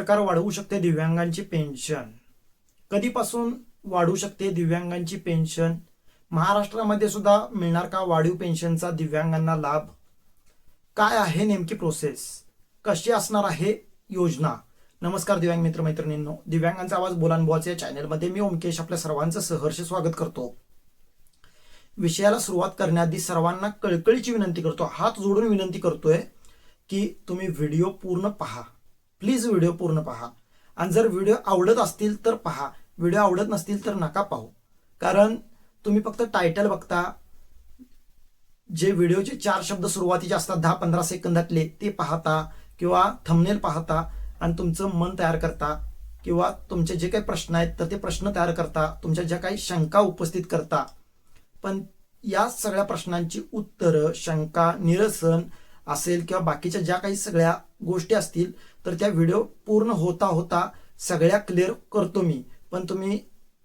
सरकार वाढवू शकते दिव्यांगांची पेन्शन. कधीपासून वाढू शकते दिव्यांगांची पेन्शन? महाराष्ट्रामध्ये सुद्धा मिळणार का वाढीव पेन्शनचा दिव्यांगांना लाभ? काय आहे नेमकी प्रोसेस कशी असणार आहे योजना? नमस्कार दिव्यांग मित्र मैत्रिणींनो दिव्यांगांचा आवाज बोलानबुवाचे या चॅनलमध्ये मी ओमकेश आपल्या सर्वांचं सहर्ष स्वागत करतो. विषयाला सुरुवात करण्याआधी सर्वांना कळकळीची विनंती करतो. हात जोडून विनंती करतोय की तुम्ही व्हिडिओ पूर्ण पहा. प्लीज व्हिडिओ पूर्ण पहा. आणि जर व्हिडिओ आवडत असतील तर पहा. व्हिडिओ आवडत नसतील तर नका पाहू. कारण तुम्ही फक्त टायटल बघता. जे व्हिडिओचे चार शब्द सुरुवातीचे असतात दहा पंधरा सेकंदातले ते पाहता किंवा थंबनेल पाहता आणि तुमचं मन तयार करता किंवा तुमचे जे काही प्रश्न आहेत तर ते प्रश्न तयार करता तुमच्या ज्या काही शंका उपस्थित करता. पण या सगळ्या प्रश्नांची उत्तरं शंका निरसन असेल किंवा बाकीच्या ज्या काही सगळ्या गोष्टी असतील तर त्या व्हिडिओ पूर्ण होता होता सगळ्या क्लिअर करतो मी. पण तुम्ही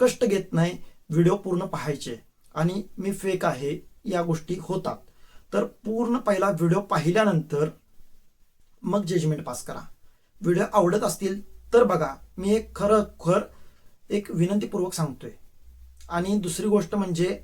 कष्ट घेत नाही व्हिडिओ पूर्ण पाहायचे. आणि मी फेक आहे या गोष्टी होतात. तर पूर्ण पहिला व्हिडिओ पाहिल्यानंतर मग जजमेंट पास करा. व्हिडिओ आवडत असतील तर बघा. मी एक खरं खर एक विनंतीपूर्वक सांगतोय. आणि दुसरी गोष्ट म्हणजे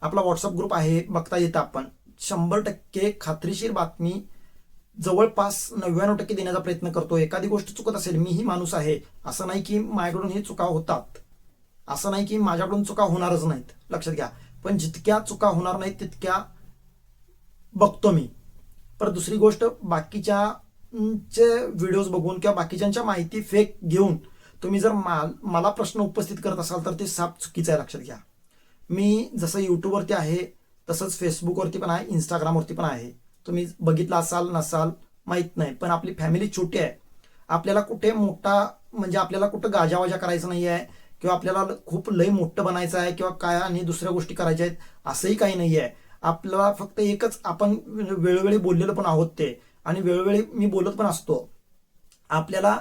आपला व्हॉट्सअप ग्रुप आहे बघता येतं आपण. शंभर टक्के खात्रीशीर बातमी जवळपास नव्याण्णव टक्के देण्याचा प्रयत्न करतो एखादी गोष्ट चुकत असेल मीही माणूस आहे. असं नाही की माझ्याकडून हे चुका होतात. असं नाही की माझ्याकडून चुका होणारच नाहीत. लक्षात घ्या. पण जितक्या चुका होणार नाहीत तितक्या बघतो मी. पर दुसरी गोष्ट बाकीच्याचे व्हिडिओज बघून किंवा बाकीच्यांच्या माहिती फेक घेऊन तुम्ही जर मा- मला प्रश्न उपस्थित करत असाल तर ते साप चुकीचं आहे लक्षात घ्या. मी जसं यूट्यूबवरती आहे तसंच फेसबुकवरती पण आहे इंस्टाग्रामवरती पण आहे. तुम्ही बघितलं असाल नसाल माहीत नाही. पण आपली फॅमिली छोटी आहे. आपल्याला कुठे मोठा म्हणजे आपल्याला कुठं गाजावाजा करायचं नाही आहे किंवा आपल्याला खूप लय मोठं बनायचं आहे किंवा काय आणि दुसऱ्या गोष्टी करायच्या आहेत असंही काही नाही आहे. आपल्याला फक्त एकच आपण वेळोवेळी बोललेलो पण आहोत ते. आणि वेळोवेळी मी बोलत पण असतो. आपल्याला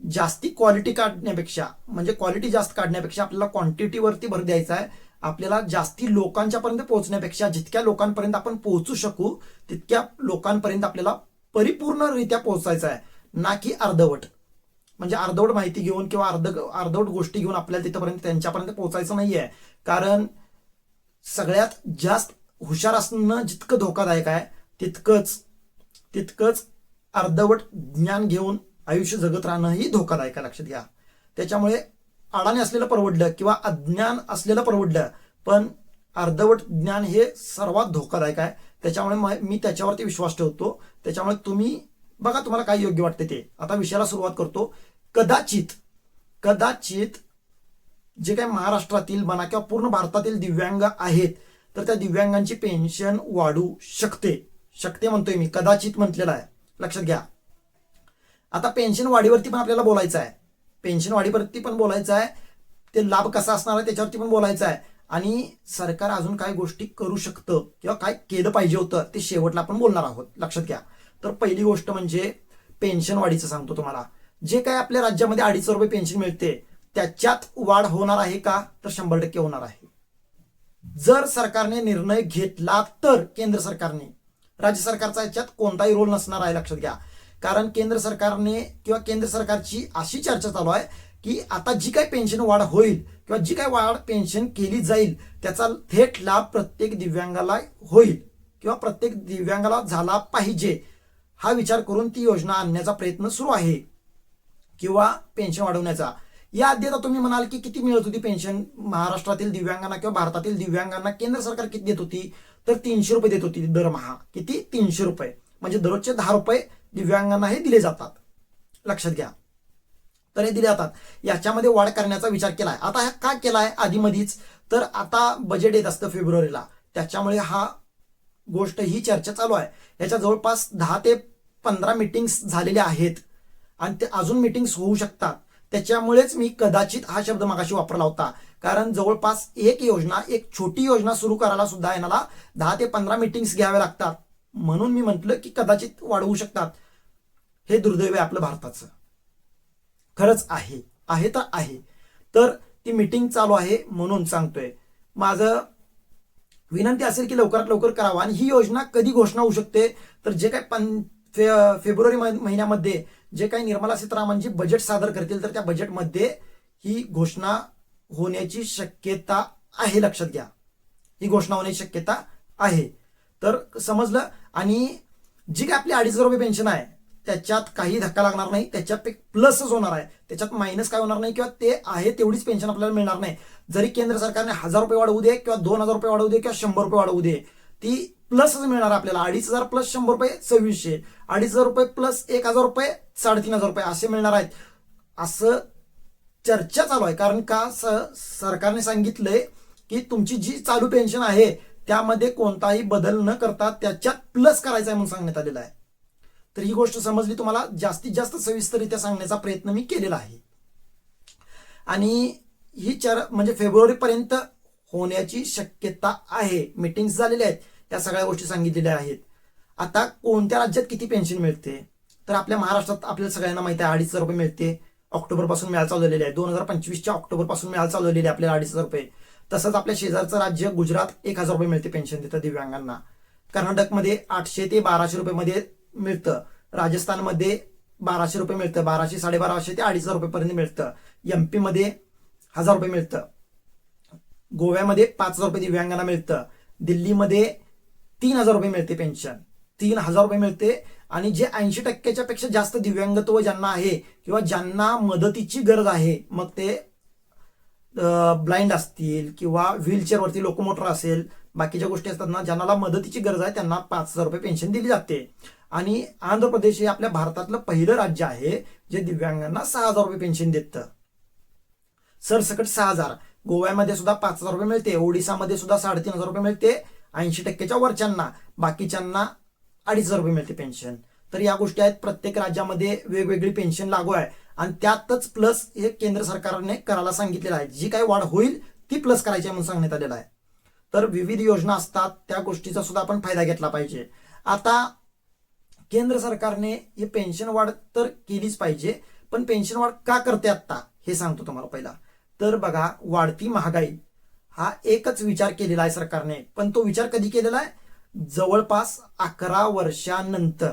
जास्ती क्वालिटी काढण्यापेक्षा म्हणजे क्वालिटी जास्त काढण्यापेक्षा आपल्याला क्वांटिटीवरती भर द्यायचा आहे. आपल्याला जास्ती लोकांच्या पर्यंत पोहोचण्यापेक्षा जितक्या लोकांपर्यंत आपण पोहोचू शकू तितक्या लोकांपर्यंत आपल्याला परिपूर्णरित्या पोहोचायचं आहे. ना की अर्धवट. म्हणजे अर्धवट माहिती घेऊन किंवा अर्ध अर्धवट गोष्टी घेऊन आपल्याला तिथपर्यंत त्यांच्यापर्यंत पोहोचायचं नाहीये. कारण सगळ्यात जास्त हुशार असणं जितकं धोकादायक आहे तितकंच तितकंच अर्धवट ज्ञान घेऊन आयुष्य जगत राहणं ही धोकादायक आहे लक्षात घ्या. त्याच्यामुळे अडाणी असलेलं परवडलं किंवा अज्ञान असलेलं परवडलं पण अर्धवट ज्ञान हे सर्वात धोकादायक आहे. त्याच्यामुळे मी त्याच्यावरती विश्वास ठेवतो. त्याच्यामुळे तुम्ही बघा तुम्हाला काय योग्य वाटते ते. आता विषयाला सुरुवात करतो. कदाचित कदाचित जे काही महाराष्ट्रातील म्हणा किंवा पूर्ण भारतातील दिव्यांग आहेत तर त्या दिव्यांगांची पेन्शन वाढू शकते. शकते म्हणतोय मी. कदाचित म्हटलेलं आहे. लक्षात घ्या. आता पेन्शन वाढीवरती पण आपल्याला बोलायचं आहे. पेन्शन वाढीवरती पण बोलायचं आहे ते लाभ कसा असणार आहे त्याच्यावरती पण बोलायचं आहे आणि सरकार अजून काय गोष्टी करू शकतं किंवा काय केलं पाहिजे होतं ते शेवटला आपण बोलणार आहोत. लक्षात घ्या. तर पहिली गोष्ट म्हणजे पेन्शन वाढीचं सांगतो तुम्हाला. जे काय आपल्या राज्यामध्ये अडीच रुपये पेन्शन मिळते त्याच्यात वाढ होणार आहे का? तर शंभर टक्के होणार आहे. जर सरकारने निर्णय घेतला तर केंद्र सरकारने. राज्य सरकारचा याच्यात कोणताही रोल नसणार आहे लक्षात घ्या. कारण केंद्र सरकारने किंवा केंद्र सरकारची अशी चर्चा चालू आहे की आता जी काही पेन्शन वाढ होईल किंवा जी काही वाढ पेन्शन केली जाईल त्याचा थेट लाभ प्रत्येक दिव्यांगाला होईल किंवा प्रत्येक दिव्यांगाला झाला पाहिजे हा विचार करून ती योजना आणण्याचा प्रयत्न सुरू आहे. किंवा पेन्शन वाढवण्याचा. या आधी आता तुम्ही म्हणाल की किती मिळत होती पेन्शन महाराष्ट्रातील दिव्यांगांना किंवा भारतातील दिव्यांगांना केंद्र सरकार किती देत होती? तर तीनशे रुपये देत होती दरमहा. किती? तीनशे रुपये. म्हणजे दररोजचे दहा रुपये दिव्यांगांना हे दिले जातात. लक्षात घ्या. तर हे दिले जातात. याच्यामध्ये वाढ करण्याचा विचार केला आहे आता हा का केला आहे आधीमधीच. तर आता बजेट येत असतं फेब्रुवारीला. त्याच्यामुळे हा गोष्ट ही चर्चा चालू आहे. याच्या जवळपास दहा ते पंधरा मिटिंग्स झालेल्या आहेत. आणि ते अजून मिटिंग्स होऊ शकतात. त्याच्यामुळेच मी कदाचित हा शब्द मागाशी वापरला होता. कारण जवळपास एक योजना एक छोटी योजना सुरू करायला सुद्धा येणारा दहा ते पंधरा मिटिंग्स घ्याव्या लागतात. म्हणून मी म्हटलं की कदाचित वाढवू शकतात. हे दुर्दैव आहे आपलं भारताचं. खरंच आहे. आहे तर आहे. तर ती मिटिंग चालू आहे म्हणून सांगतोय. माझं विनंती असेल की लवकरात लवकर करावा आणि ही योजना कधी घोषणा होऊ शकते? तर जे काय पं फे फेब्रुवारी महिन्यामध्ये जे काही निर्मला सीतारामनजी बजेट सादर करतील तर त्या बजेटमध्ये ही घोषणा होण्याची शक्यता आहे. लक्षात घ्या. ही घोषणा होण्याची शक्यता आहे. तर समजलं? आणि जी काय आपली अडीच हजार रुपये पेन्शन आहे त्याच्यात काही धक्का लागणार नाही त्याच्यात प्लसच होणार आहे. त्याच्यात मायनस काय होणार नाही किंवा ते आहे तेवढीच पेन्शन आपल्याला मिळणार नाही. जरी केंद्र सरकारने हजार रुपये वाढवू दे किंवा दोन हजार रुपये वाढवू दे किंवा शंभर रुपये वाढवू दे ती प्लसच मिळणार आपल्याला. अडीच हजार प्लस शंभर रुपये सव्वीसशे अडीच हजार रुपये प्लस एक हजार रुपये साडेतीन हजार रुपये असे मिळणार आहेत. असं चर्चा चालू आहे. कारण का? स- सरकारने सांगितलंय की तुमची जी चालू पेन्शन आहे त्यामध्ये कोणताही बदल न करता त्याच्यात प्लस करायचा आहे म्हणून सांगण्यात आलेलं आहे. तर ही गोष्ट समजली तुम्हाला? जास्तीत जास्त सविस्तररित्या सांगण्याचा प्रयत्न मी केलेला आहे. आणि ही चर म्हणजे फेब्रुवारी पर्यंत होण्याची शक्यता आहे. मिटिंग्स झालेल्या आहेत. त्या सगळ्या गोष्टी सांगितलेल्या आहेत. आता कोणत्या राज्यात किती पेन्शन मिळते? तर आपल्या महाराष्ट्रात आपल्याला सगळ्यांना माहिती आहे अडीच हजार रुपये मिळते. ऑक्टोबरपासून मिळायला चालू आहे. दोन हजार पंचवीसच्या ऑक्टोबरपासून मिळायला चालू आहे आपल्याला अडीच हजार रुपये. तसंच आपल्या शेजारचं राज्य गुजरात एक हजार रुपये मिळते पेन्शन देतं दिव्यांगांना. कर्नाटकमध्ये आठशे ते बाराशे रुपयेमध्ये मिळतं. राजस्थानमध्ये बाराशे रुपये मिळतं. बाराशे साडेबाराशे ते अडीच हजार रुपयेपर्यंत मिळतं. एम पीमध्ये हजार रुपये मिळतं. गोव्यामध्ये पाच हजार रुपये दिव्यांगांना मिळतं. दिल्लीमध्ये तीन हजार रुपये मिळते पेन्शन तीन हजार रुपये मिळते. आणि जे ऐंशी टक्क्याच्या पेक्षा जास्त दिव्यांगत्व ज्यांना आहे किंवा ज्यांना मदतीची गरज आहे मग ते ब्लाइंड असतील किंवा व्हीलचेअरवरती लोकोमोटर असेल बाकीच्या गोष्टी असतात ना ज्यांना मदतीची गरज आहे त्यांना पाच हजार रुपये पेन्शन दिली जाते. आणि आंध्र प्रदेश हे आपल्या भारतातलं पहिलं राज्य आहे जे दिव्यांगांना सहा हजार रुपये पेन्शन देतं. सरसकट सहा हजार. गोव्यामध्ये सुद्धा पाच हजार रुपये मिळते ओडिसामध्ये सुद्धा साडेतीन हजार रुपये मिळते ऐंशी टक्क्याच्या वरच्यांना बाकीच्यांना अडीच हजार रुपये मिळते पेन्शन तर या गोष्टी आहेत प्रत्येक राज्यामध्ये वेगवेगळी पेन्शन लागू आहे. आणि त्यातच प्लस हे केंद्र सरकारने करायला सांगितलेलं आहे. जी काही वाढ होईल ती प्लस करायची आहे म्हणून सांगण्यात आलेलं आहे. तर विविध योजना असतात त्या गोष्टीचा सुद्धा आपण फायदा घेतला पाहिजे. आता केंद्र सरकारने हे पेन्शन वाढ तर केलीच पाहिजे पण पेन्शन वाढ का करते आता हे सांगतो तुम्हाला पहिला. तर बघा वाढती महागाई हा एकच विचार केलेला आहे सरकारने पण तो विचार कधी केलेला आहे? जवळपास अकरा वर्षानंतर.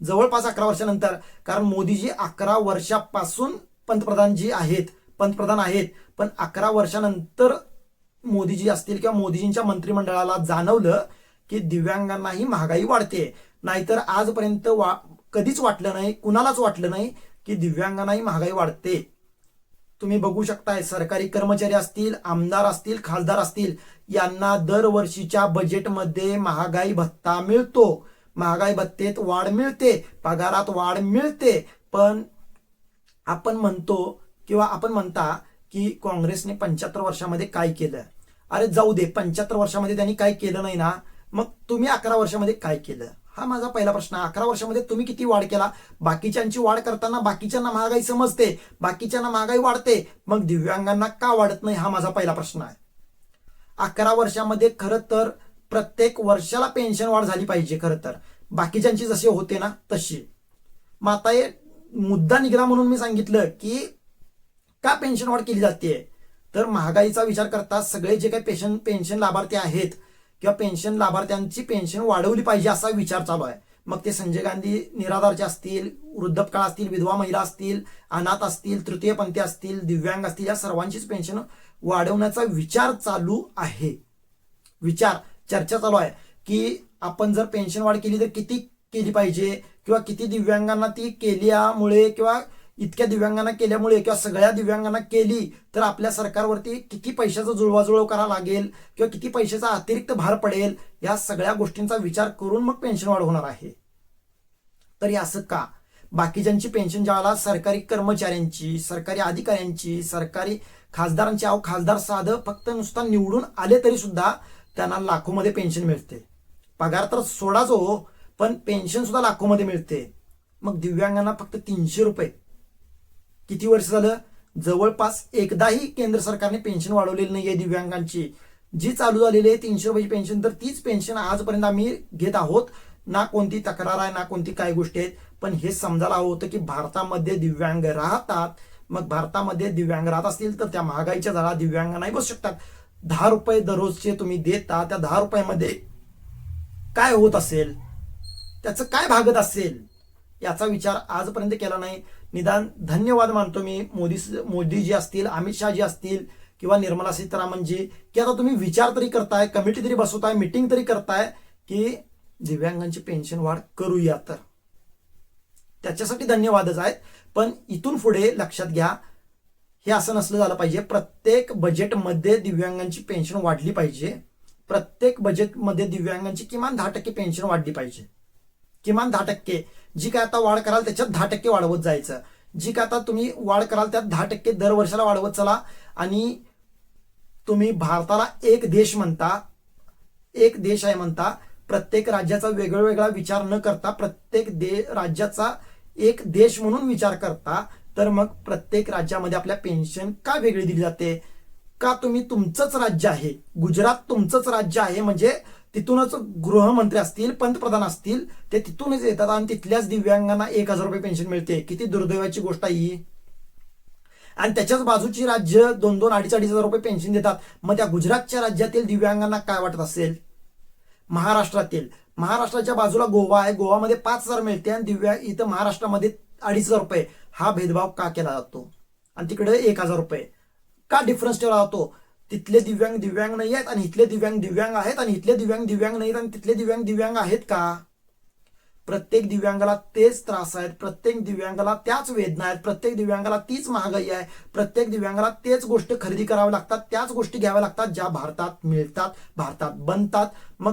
जवळपास अकरा वर्षानंतर. कारण मोदीजी अकरा वर्षापासून पंतप्रधान जी आहेत पंतप्रधान आहेत पण अकरा वर्षानंतर मोदीजी असतील किंवा मोदीजींच्या मंत्रिमंडळाला जाणवलं की दिव्यांगांनाही महागाई वाढते. नाहीतर आजपर्यंत वा कधीच वाटलं नाही कुणालाच वाटलं नाही की दिव्यांगांनाही महागाई वाढते. तुम्ही बघू शकताय सरकारी कर्मचारी असतील आमदार असतील खासदार असतील यांना दरवर्षीच्या बजेटमध्ये महागाई भत्ता मिळतो. महागाई भत्तेत वाढ मिळते पगारात वाढ मिळते. पण आपण म्हणतो किंवा आपण म्हणता की काँग्रेसने पंच्याहत्तर वर्षामध्ये काय केलं? अरे जाऊ दे पंच्याहत्तर वर्षामध्ये त्यांनी काय केलं नाही ना? मग तुम्ही अकरा वर्षामध्ये काय केलं? हा माझा पहिला प्रश्न. आहे अकरा वर्षामध्ये तुम्ही किती वाढ केला? बाकीच्यांची वाढ करताना बाकीच्यांना महागाई समजते बाकीच्यांना महागाई वाढते. मग दिव्यांगांना का वाढत नाही? हा माझा पहिला प्रश्न आहे. अकरा वर्षामध्ये खरं तर प्रत्येक वर्षाला पेन्शन वाढ झाली पाहिजे खरं तर. बाकीच्यांची जशी होते ना तशी. मग आता हे मुद्दा निघाला म्हणून मी सांगितलं की का पेन्शन वाढ केली जाते? तर महागाईचा विचार करता सगळे जे काही पेन्शन पेन्शन लाभार्थी आहेत किंवा पेन्शन लाभार्थ्यांची पेन्शन वाढवली पाहिजे असा विचार चालू आहे. मग ते संजय गांधी निराधारचे असतील वृद्धपकाळ असतील विधवा महिला असतील अनाथ असतील तृतीयपंथी असतील दिव्यांग असतील या सर्वांचीच पेन्शन वाढवण्याचा विचार चालू आहे. विचार. चर्चा चालू आहे की आपण जर पेन्शन वाढ केली तर किती केली पाहिजे? किंवा किती दिव्यांगांना ती केल्यामुळे किंवा इतक्या दिव्यांगांना केल्यामुळे किंवा सगळ्या दिव्यांगांना केली तर आपल्या सरकारवरती किती पैशाचा जुळवाजुळव करावा लागेल? किंवा किती पैशाचा अतिरिक्त भार पडेल? या सगळ्या गोष्टींचा विचार करून मग पेन्शन वाढ होणार आहे. तरी असं का? बाकीच्यांची पेन्शन ज्यावेळेला सरकारी कर्मचाऱ्यांची सरकारी अधिकाऱ्यांची सरकारी खासदारांची अहो खासदार साधं फक्त नुसता निवडून आले तरी सुद्धा त्यांना लाखोमध्ये पेन्शन मिळते. पगार तर सोडाच हो पण पेन्शन सुद्धा लाखोमध्ये मिळते. मग दिव्यांगांना फक्त तीनशे रुपये. किती वर्ष झालं? जवळपास एकदाही केंद्र सरकारने पेन्शन वाढवलेली नाही आहे दिव्यांगांची. जी चालू झालेली आहे तीनशे रुपयाची पेन्शन तर तीच पेन्शन आजपर्यंत आम्ही घेत आहोत. ना कोणती तक्रार आहे ना कोणती काय गोष्टी आहेत. पण हे समजायला हवं होतं की भारतामध्ये दिव्यांग राहतात. मग भारतामध्ये दिव्यांग राहत असतील तर त्या महागाईच्या झाडा दिव्यांगांनाही बसू शकतात. दहा रुपये दररोजचे तुम्ही देता त्या दहा रुपयामध्ये काय होत असेल? त्याचं काय भागत असेल? याचा विचार आजपर्यंत केला नाही. निदान धन्यवाद मानतो मी. मोदी मोदीजी असतील अमित शहाजी असतील किंवा निर्मला सीतारामनजी की आता तुम्ही विचार तरी करताय कमिटी तरी बसवताय मिटिंग तरी करताय की दिव्यांगांची पेन्शन वाढ करूया तर. त्याच्यासाठी धन्यवादच आहेत. पण इथून पुढे लक्षात घ्या हे असं नसलं झालं पाहिजे. प्रत्येक बजेटमध्ये दिव्यांगांची पेन्शन वाढली पाहिजे. प्रत्येक बजेटमध्ये दिव्यांगांची किमान दहा टक्के पेन्शन वाढली पाहिजे. किमान दहा टक्के. जी काय आता वाढ कराल त्याच्यात दहा टक्के वाढवत जायचं. जी काय आता तुम्ही वाढ कराल त्यात दहा टक्के दर वर्षाला वाढवत चला. आणि तुम्ही भारताला एक देश म्हणता एक देश आहे म्हणता प्रत्येक राज्याचा वेगळा वेगळा विचार न करता प्रत्येक दे राज्याचा एक देश म्हणून विचार करता तर मग प्रत्येक राज्यामध्ये आपल्या पेन्शन का वेगळी दिली जाते? का तुम्ही तुमचंच राज्य आहे? गुजरात तुमचंच राज्य आहे म्हणजे तिथूनच गृहमंत्री असतील पंतप्रधान असतील ते तिथूनच येतात आणि तिथल्याच दिव्यांगांना एक हजार रुपये पेन्शन मिळते. किती दुर्दैवाची गोष्ट आहे ही. आणि त्याच्याच बाजूची राज्य दोन दोन अडीच अडीच हजार रुपये पेन्शन देतात. मग त्या गुजरातच्या राज्यातील दिव्यांगांना काय वाटत असेल? महाराष्ट्रातील. महाराष्ट्राच्या बाजूला गोवा आहे. गोवामध्ये पाच हजार मिळते आणि दिव्या इथं महाराष्ट्रामध्ये अडीच हजार रुपये. हा भेदभाव का केला जातो? आणि तिकडे एक हजार रुपये. का डिफरन्स ठेवला जातो? तिथले दिव्यांग दिव्यांग नाही आहेत आणि इथले दिव्यांग दिव्यांग आहेत आणि इथले दिव्यांग दिव्यांग नाहीत आणि तिथले दिव्यांग दिव्यांग आहेत का? प्रत्येक दिव्यांगाला तेच त्रास आहेत प्रत्येक दिव्यांगाला त्याच वेदना आहेत प्रत्येक दिव्यांगाला तीच महागाई आहे प्रत्येक दिव्यांगाला तेच गोष्ट खरेदी कराव्या लागतात त्याच गोष्टी घ्याव्या लागतात ज्या भारतात मिळतात भारतात बनतात. मग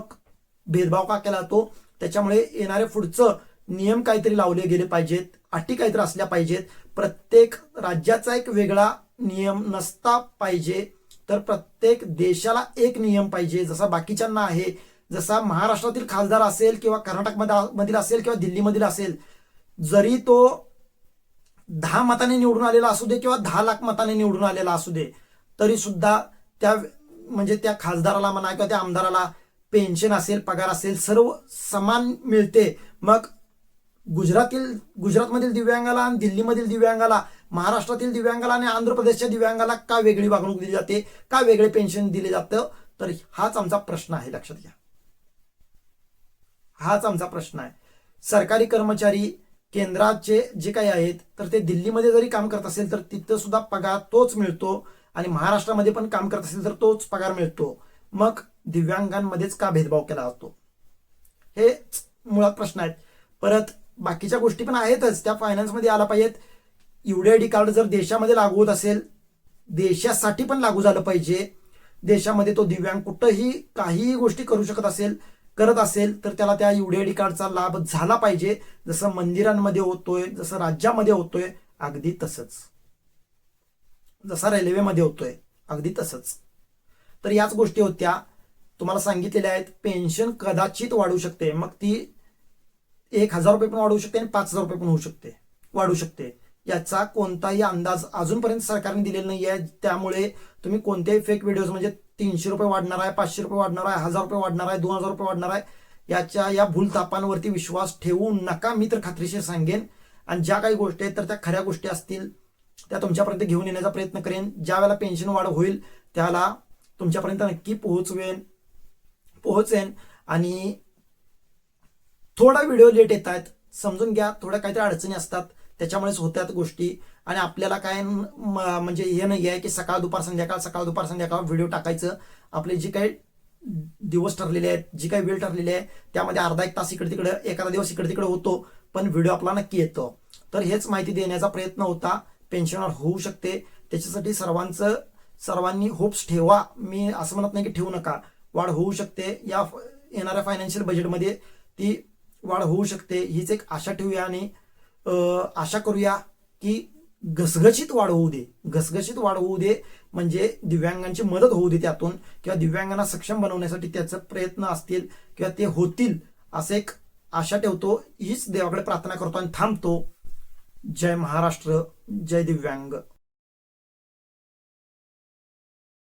भेदभाव का केला जातो? त्याच्यामुळे येणारे पुढचं नियम काहीतरी लावले गेले पाहिजेत. अटी काहीतरी असल्या पाहिजेत. प्रत्येक राज्याचा एक वेगळा नियम नसता पाहिजे. तर प्रत्येक देशाला एक नियम पाहिजे. जसा बाकीच्यांना आहे जसा महाराष्ट्रातील खासदार असेल किंवा कर्नाटक मधील असेल किंवा दिल्लीमधील असेल जरी तो दहा मताने निवडून आलेला असू दे किंवा दहा लाख मताने निवडून आलेला असू दे तरी सुद्धा त्या म्हणजे त्या खासदाराला म्हणा किंवा त्या आमदाराला पेन्शन असेल पगार असेल सर्व समान मिळते. मग गुजरातील गुजरातमधील दिव्यांगाला आणि दिल्लीमधील दिव्यांगाला महाराष्ट्रातील दिव्यांगाला आणि आंध्र प्रदेशच्या दिव्यांगाला का वेगळी वागणूक दिली जाते का वेगळे पेन्शन दिले जातं? तर हाच आमचा प्रश्न आहे लक्षात घ्या. हाच आमचा प्रश्न आहे. सरकारी कर्मचारी केंद्राचे जे काही आहेत तर ते दिल्लीमध्ये जरी काम करत असेल तर तिथं सुद्धा पगार तोच मिळतो आणि महाराष्ट्रामध्ये पण काम करत असेल तर तोच पगार मिळतो. मग दिव्यांगांमध्येच का भेदभाव केला जातो? हे मुळात प्रश्न आहेत. परत बाकीच्या गोष्टी पण आहेतच. त्या फायनान्समध्ये आला पाहिजेत. युडी आय डी कार्ड जर देशामध्ये लागू होत असेल देशासाठी पण लागू झालं पाहिजे. देशामध्ये तो दिव्यांग कुठंही काहीही गोष्टी करू शकत असेल करत असेल तर त्याला त्या युडीआयडी कार्डचा लाभ झाला पाहिजे. जसं मंदिरांमध्ये होतोय जसं राज्यामध्ये होतोय अगदी तसंच. जसा रेल्वेमध्ये होतोय अगदी तसंच. तर याच गोष्टी होत्या. तुम्हाला सांगितलेल्या आहेत पेन्शन कदाचित वाढू शकते. मग ती एक हजार रुपये पण वाढू शकते आणि पाच हजार रुपये पण होऊ शकते. वाढू शकते. याचा कोणताही अंदाज अजूनपर्यंत सरकारने दिलेला नाही आहे त्यामुळे तुम्ही कोणत्याही फेक व्हिडिओज म्हणजे तीनशे रुपये वाढणार आहे पाचशे रुपये वाढणार आहे हजार रुपये वाढणार आहे दोन हजार रुपये वाढणार आहे याच्या या भूलतापांवरती विश्वास ठेवू नका. मी तर खात्रीशीर सांगेन. आणि ज्या काही गोष्टी आहेत तर त्या खऱ्या गोष्टी असतील त्या तुमच्यापर्यंत घेऊन येण्याचा प्रयत्न करेन. ज्या वेळेला पेन्शन वाढ होईल त्याला तुमच्यापर्यंत नक्की पोहोचवेन पोहोचेन. आणि थोडा व्हिडिओ लेट येत आहेत. समजून घ्या थोड्या काहीतरी अडचणी असतात. त्याच्यामुळेच होत्यात गोष्टी. आणि आपल्याला काय म्हणजे हे नाही आहे की सकाळ दुपार संध्याकाळ सकाळ दुपार संध्याकाळ व्हिडिओ टाकायचं. आपले जे काही दिवस ठरलेले आहेत जी काही वेळ ठरलेली आहे त्यामध्ये अर्धा एक तास इकडे तिकडे एखादा दिवस इकडे तिकडे होतो पण व्हिडिओ आपला नक्की येतो. तर हेच माहिती देण्याचा प्रयत्न होता. पेन्शनर होऊ शकते. त्याच्यासाठी सर्वांचं सर्वांनी होप्स ठेवा. मी असं म्हणत नाही की ठेवू नका. वाढ होऊ शकते. या येणाऱ्या फायनान्शियल बजेटमध्ये ती वाढ होऊ शकते हीच एक आशा ठेवूया आणि आशा करूया की घसघशीत वाढ होऊ दे. घसघशीत वाढ होऊ दे म्हणजे दिव्यांगांची मदत होऊ दे त्यातून किंवा दिव्यांगांना सक्षम बनवण्यासाठी त्याचे प्रयत्न असतील किंवा ते होतील असं एक आशा ठेवतो. हीच देवाकडे प्रार्थना करतो आणि थांबतो. जय महाराष्ट्र जय दिव्यांग.